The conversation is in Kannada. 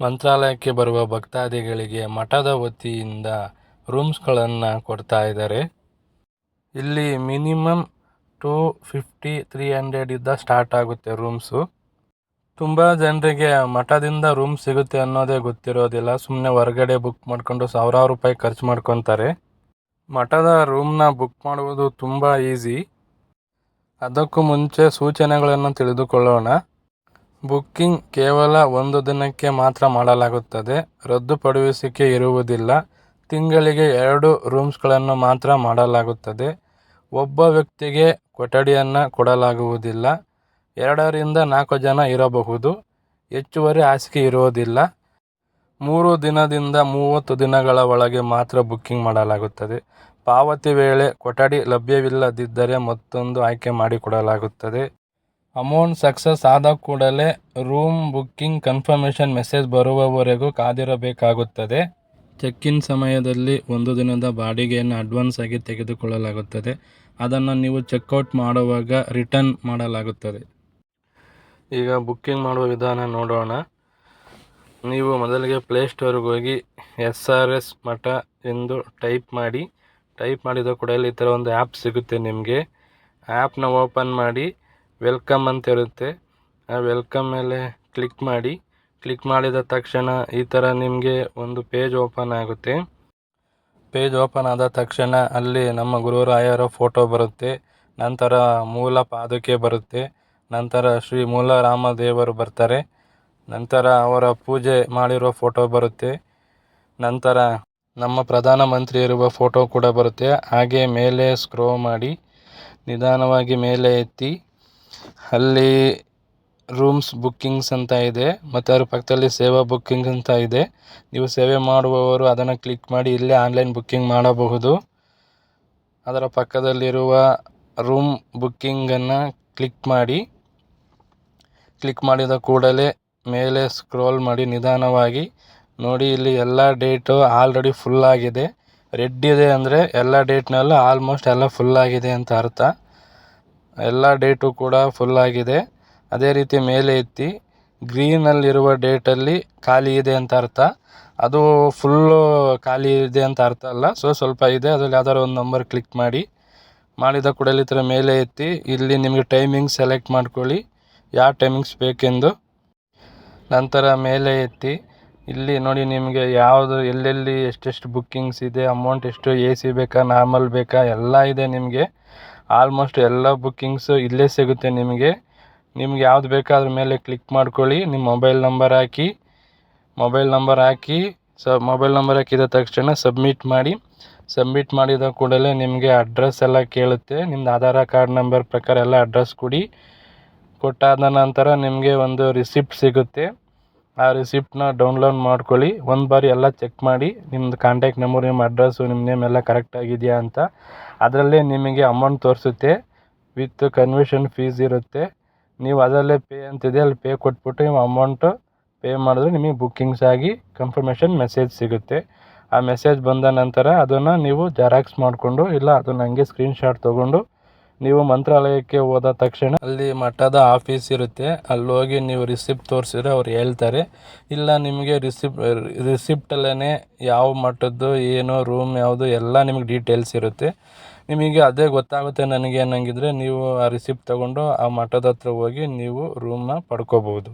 ಮಂತ್ರಾಲಯಕ್ಕೆ ಬರುವ ಭಕ್ತಾದಿಗಳಿಗೆ ಮಠದ ವತಿಯಿಂದ ರೂಮ್ಸ್ಗಳನ್ನು ಕೊಡ್ತಾ ಇದ್ದಾರೆ. ಇಲ್ಲಿ ಮಿನಿಮಮ್ ಟು ಫಿಫ್ಟಿ, ತ್ರೀ ಹಂಡ್ರೆಡಿಂದ ಸ್ಟಾರ್ಟ್ ಆಗುತ್ತೆ ರೂಮ್ಸು. ತುಂಬ ಜನರಿಗೆ ಮಠದಿಂದ ರೂಮ್ ಸಿಗುತ್ತೆ ಅನ್ನೋದೇ ಗೊತ್ತಿರೋದಿಲ್ಲ. ಸುಮ್ಮನೆ ಹೊರಗಡೆ ಬುಕ್ ಮಾಡಿಕೊಂಡು ಸಾವಿರಾರು ರೂಪಾಯಿ ಖರ್ಚು ಮಾಡ್ಕೊತಾರೆ. ಮಠದ ರೂಮ್ನ ಬುಕ್ ಮಾಡುವುದು ತುಂಬ ಈಸಿ. ಅದಕ್ಕೂ ಮುಂಚೆ ಸೂಚನೆಗಳನ್ನು ತಿಳಿದುಕೊಳ್ಳೋಣ. ಬುಕ್ಕಿಂಗ್ ಕೇವಲ ಒಂದು ದಿನಕ್ಕೆ ಮಾತ್ರ ಮಾಡಲಾಗುತ್ತದೆ. ರದ್ದುಪಡಿಸುವಿಕೆ ಇರುವುದಿಲ್ಲ. ತಿಂಗಳಿಗೆ ಎರಡು ರೂಮ್ಸ್ಗಳನ್ನು ಮಾತ್ರ ಮಾಡಲಾಗುತ್ತದೆ. ಒಬ್ಬ ವ್ಯಕ್ತಿಗೆ ಕೊಠಡಿಯನ್ನು ಕೊಡಲಾಗುವುದಿಲ್ಲ. ಎರಡರಿಂದ ನಾಲ್ಕು ಜನ ಇರಬಹುದು. ಹೆಚ್ಚುವರಿ ಹಾಸಿಗೆ ಇರುವುದಿಲ್ಲ. ಮೂರು ದಿನದಿಂದ ಮೂವತ್ತು ದಿನಗಳ ಒಳಗೆ ಮಾತ್ರ ಬುಕ್ಕಿಂಗ್ ಮಾಡಲಾಗುತ್ತದೆ. ಪಾವತಿ ವೇಳೆ ಕೊಠಡಿ ಲಭ್ಯವಿಲ್ಲದಿದ್ದರೆ ಮತ್ತೊಂದು ಆಯ್ಕೆ ಮಾಡಿಕೊಡಲಾಗುತ್ತದೆ. ಅಮೌಂಟ್ ಸಕ್ಸಸ್ ಆದ ಕೂಡಲೇ ರೂಮ್ ಬುಕ್ಕಿಂಗ್ ಕನ್ಫರ್ಮೇಷನ್ ಮೆಸೇಜ್ ಬರುವವರೆಗೂ ಕಾದಿರಬೇಕಾಗುತ್ತದೆ. ಚೆಕ್ ಇನ್ ಸಮಯದಲ್ಲಿ ಒಂದು ದಿನದ ಬಾಡಿಗೆಯನ್ನು ಅಡ್ವಾನ್ಸ್ ಆಗಿ ತೆಗೆದುಕೊಳ್ಳಲಾಗುತ್ತದೆ. ಅದನ್ನು ನೀವು ಚೆಕ್ಔಟ್ ಮಾಡುವಾಗ ರಿಟರ್ನ್ ಮಾಡಲಾಗುತ್ತದೆ. ಈಗ ಬುಕ್ಕಿಂಗ್ ಮಾಡುವ ವಿಧಾನ ನೋಡೋಣ. ನೀವು ಮೊದಲಿಗೆ ಪ್ಲೇಸ್ಟೋರ್ಗೆ ಹೋಗಿ ಎಸ್ ಆರ್ ಎಸ್ ಮಠ ಎಂದು ಟೈಪ್ ಮಾಡಿ, ಟೈಪ್ ಮಾಡಿದ ಕೂಡಲೇ ಈ ಥರ ಒಂದು ಆ್ಯಪ್ ಸಿಗುತ್ತೆ ನಿಮಗೆ. ಆ್ಯಪ್ನ ಓಪನ್ ಮಾಡಿ ವೆಲ್ಕಮ್ ಅಂತ ಇರುತ್ತೆ ಆ ವೆಲ್ಕಮ್ ಮೇಲೆ ಕ್ಲಿಕ್ ಮಾಡಿ. ಕ್ಲಿಕ್ ಮಾಡಿದ ತಕ್ಷಣ ಈ ಥರ ನಿಮಗೆ ಒಂದು ಪೇಜ್ ಓಪನ್ ಆಗುತ್ತೆ. ಪೇಜ್ ಓಪನ್ ಆದ ತಕ್ಷಣ ಅಲ್ಲಿ ನಮ್ಮ ಗುರುರಾಯರ ಫೋಟೋ ಬರುತ್ತೆ. ನಂತರ ಮೂಲ ಪಾದುಕೆ ಬರುತ್ತೆ. ನಂತರ ಶ್ರೀ ಮೂಲ ರಾಮದೇವರು ಬರ್ತಾರೆ. ನಂತರ ಅವರ ಪೂಜೆ ಮಾಡಿರುವ ಫೋಟೋ ಬರುತ್ತೆ. ನಂತರ ನಮ್ಮ ಪ್ರಧಾನಮಂತ್ರಿ ಇರುವ ಫೋಟೋ ಕೂಡ ಬರುತ್ತೆ. ಹಾಗೆ ಮೇಲೆ ಸ್ಕ್ರೋ ಮಾಡಿ. ನಿಧಾನವಾಗಿ ಮೇಲೆ ಎತ್ತಿ. ಅಲ್ಲಿ ರೂಮ್ಸ್ ಬುಕ್ಕಿಂಗ್ಸ್ ಅಂತ ಇದೆ. ಮತ್ತು ಅದ್ರ ಪಕ್ಕದಲ್ಲಿ ಸೇವಾ ಬುಕ್ಕಿಂಗ್ ಅಂತ ಇದೆ. ನೀವು ಸೇವೆ ಮಾಡುವವರು ಅದನ್ನು ಕ್ಲಿಕ್ ಮಾಡಿ ಇಲ್ಲೇ ಆನ್ಲೈನ್ ಬುಕ್ಕಿಂಗ್ ಮಾಡಬಹುದು. ಅದರ ಪಕ್ಕದಲ್ಲಿರುವ ರೂಮ್ ಬುಕ್ಕಿಂಗನ್ನು ಕ್ಲಿಕ್ ಮಾಡಿ. ಕ್ಲಿಕ್ ಮಾಡಿದ ಕೂಡಲೇ ಮೇಲೆ ಸ್ಕ್ರೋಲ್ ಮಾಡಿ ನಿಧಾನವಾಗಿ. ನೋಡಿ ಇಲ್ಲಿ ಎಲ್ಲ ಡೇಟು ಆಲ್ರೆಡಿ ಫುಲ್ ಆಗಿದೆ. ರೆಡ್ ಇದೆ ಅಂದರೆ ಎಲ್ಲ ಡೇಟ್ನಲ್ಲೂ ಆಲ್ಮೋಸ್ಟ್ ಎಲ್ಲ ಫುಲ್ ಆಗಿದೆ ಅಂತ ಅರ್ಥ. ಎಲ್ಲ ಡೇಟು ಕೂಡ ಫುಲ್ ಆಗಿದೆ. ಅದೇ ರೀತಿ ಮೇಲೆ ಎತ್ತಿ, ಗ್ರೀನಲ್ಲಿರುವ ಡೇಟಲ್ಲಿ ಖಾಲಿ ಇದೆ ಅಂತ ಅರ್ಥ. ಅದು ಫುಲ್ಲು ಖಾಲಿ ಇದೆ ಅಂತ ಅರ್ಥ ಅಲ್ಲ. ಸೊ ಸ್ವಲ್ಪ ಇದೆ. ಅದರಲ್ಲಿ ಯಾವ್ದಾದ್ರು ಒಂದು ನಂಬರ್ ಕ್ಲಿಕ್ ಮಾಡಿ. ಮಾಡಿದ ಕೂಡಲೇ ಈ ಥರ ಮೇಲೆ ಎತ್ತಿ, ಇಲ್ಲಿ ನಿಮಗೆ ಟೈಮಿಂಗ್ ಸೆಲೆಕ್ಟ್ ಮಾಡ್ಕೊಳ್ಳಿ. ಯಾವ ಟೈಮಿಂಗ್ಸ್ ಬೇಕೆಂದು. ನಂತರ ಮೇಲೆ ಎತ್ತಿ, ಇಲ್ಲಿ ನೋಡಿ ನಿಮಗೆ ಯಾವುದು, ಎಲ್ಲೆಲ್ಲಿ ಎಷ್ಟೆಷ್ಟು ಬುಕ್ಕಿಂಗ್ಸ್ ಇದೆ ಅಮೌಂಟ್ ಎಷ್ಟು ಎ ಸಿ ಬೇಕಾ ನಾರ್ಮಲ್ ಬೇಕಾ, ಎಲ್ಲ ಇದೆ ನಿಮಗೆ. ಆಲ್ಮೋಸ್ಟ್ ಎಲ್ಲ ಬುಕ್ಕಿಂಗ್ಸು ಇಲ್ಲೇ ಸಿಗುತ್ತೆ ನಿಮಗೆ. ನಿಮ್ಗೆ ಯಾವ್ದು ಬೇಕಾದ್ರ ಮೇಲೆ ಕ್ಲಿಕ್ ಮಾಡ್ಕೊಳ್ಳಿ. ನಿಮ್ಮ ಮೊಬೈಲ್ ನಂಬರ್ ಹಾಕಿ ಮೊಬೈಲ್ ನಂಬರ್ ಹಾಕಿ, ಸ ಮೊಬೈಲ್ ನಂಬರ್ ಹಾಕಿದ ತಕ್ಷಣ ಸಬ್ಮಿಟ್ ಮಾಡಿ. ಸಬ್ಮಿಟ್ ಮಾಡಿದ ಕೂಡಲೇ ನಿಮಗೆ ಅಡ್ರೆಸ್ ಎಲ್ಲ ಕೇಳುತ್ತೆ. ನಿಮ್ದು ಆಧಾರ ಕಾರ್ಡ್ ನಂಬರ್ ಪ್ರಕಾರ ಎಲ್ಲ ಅಡ್ರೆಸ್ ಕೊಡಿ. ಕೊಟ್ಟಾದ ನಂತರ ನಿಮಗೆ ಒಂದು ರಿಸಿಪ್ಟ್ ಸಿಗುತ್ತೆ. ಆ ರಿಸಿಪ್ಟ್ನ ಡೌನ್ಲೋಡ್ ಮಾಡ್ಕೊಳ್ಳಿ. ಒಂದು ಬಾರಿ ಎಲ್ಲ ಚೆಕ್ ಮಾಡಿ. ನಿಮ್ಮದು ಕಾಂಟ್ಯಾಕ್ಟ್ ನಂಬರ್ ನಿಮ್ಮ ಅಡ್ರೆಸ್ಸು ನಿಮ್ಮ ನೇಮ್ ಎಲ್ಲ ಕರೆಕ್ಟಾಗಿದೆಯಾ ಅಂತ. ಅದರಲ್ಲೇ ನಿಮಗೆ ಅಮೌಂಟ್ ತೋರಿಸುತ್ತೆ. ವಿತ್ ಕನ್ವರ್ಷನ್ ಫೀಸ್ ಇರುತ್ತೆ. ನೀವು ಅದರಲ್ಲೇ ಪೇ ಅಂತಿದೆ, ಅಲ್ಲಿ ಪೇ ಕೊಟ್ಬಿಟ್ಟು ನೀವು ಅಮೌಂಟು ಪೇ ಮಾಡಿದ್ರೆ ನಿಮಗೆ ಬುಕ್ಕಿಂಗ್ಸ್ ಆಗಿ ಕನ್ಫರ್ಮೇಷನ್ ಮೆಸೇಜ್ ಸಿಗುತ್ತೆ. ಆ ಮೆಸೇಜ್ ಬಂದ ನಂತರ ಅದನ್ನು ನೀವು ಜೆರಾಕ್ಸ್ ಮಾಡಿಕೊಂಡು, ಇಲ್ಲ ಅದನ್ನು ಹಂಗೆ ಸ್ಕ್ರೀನ್ಶಾಟ್ ತೊಗೊಂಡು ನೀವು ಮಂತ್ರಾಲಯಕ್ಕೆ ಹೋದ ತಕ್ಷಣ ಅಲ್ಲಿ ಮಠದ ಆಫೀಸ್ ಇರುತ್ತೆ. ಅಲ್ಲಿ ಹೋಗಿ ನೀವು ರಿಸಿಪ್ಟ್ ತೋರಿಸಿದ್ರೆ ಅವ್ರು ಹೇಳ್ತಾರೆ. ಇಲ್ಲ, ನಿಮಗೆ ರಿಸಿಪ್ ರಿಸಿಪ್ಟಲ್ಲೇ ಯಾವ ಮಠದ್ದು, ಏನು ರೂಮ್ ಯಾವುದು ಎಲ್ಲ ನಿಮಗೆ ಡೀಟೇಲ್ಸ್ ಇರುತ್ತೆ. ನಿಮಗೆ ಅದೇ ಗೊತ್ತಾಗುತ್ತೆ ನನಗೆ ಅನ್ನಂಗಿದ್ರೆ ನೀವು ಆ ರಿಸಿಪ್ಟ್ ತಗೊಂಡು ಆ ಮಠದ ಹತ್ರ ಹೋಗಿ ನೀವು ರೂಮ್ನ ಪಡ್ಕೋಬೋದು